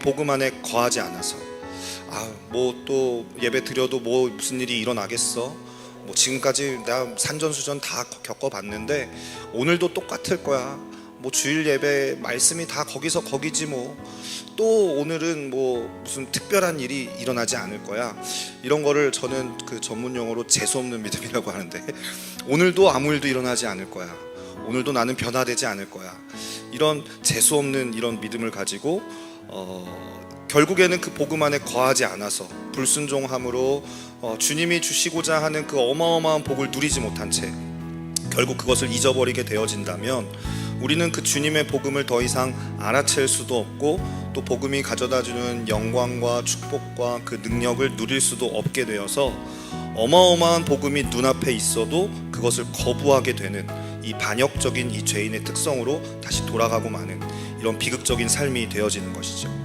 복음 안에 거하지 않아서. 아 뭐 또 예배 드려도 뭐 무슨 일이 일어나겠어? 뭐 지금까지 내가 산전수전 다 겪어봤는데 오늘도 똑같을 거야. 뭐 주일 예배 말씀이 다 거기서 거기지 뭐. 또 오늘은 뭐 무슨 특별한 일이 일어나지 않을 거야. 이런 거를 저는 그 전문 용어로 재수 없는 믿음이라고 하는데 오늘도 아무 일도 일어나지 않을 거야. 오늘도 나는 변화되지 않을 거야 이런 재수 없는 이런 믿음을 가지고 어, 결국에는 그 복음 안에 거하지 않아서 불순종함으로 어, 주님이 주시고자 하는 그 어마어마한 복을 누리지 못한 채 결국 그것을 잊어버리게 되어진다면 우리는 그 주님의 복음을 더 이상 알아챌 수도 없고 또 복음이 가져다주는 영광과 축복과 그 능력을 누릴 수도 없게 되어서 어마어마한 복음이 눈앞에 있어도 그것을 거부하게 되는 이 반역적인 이 죄인의 특성으로 다시 돌아가고 마는 이런 비극적인 삶이 되어지는 것이죠.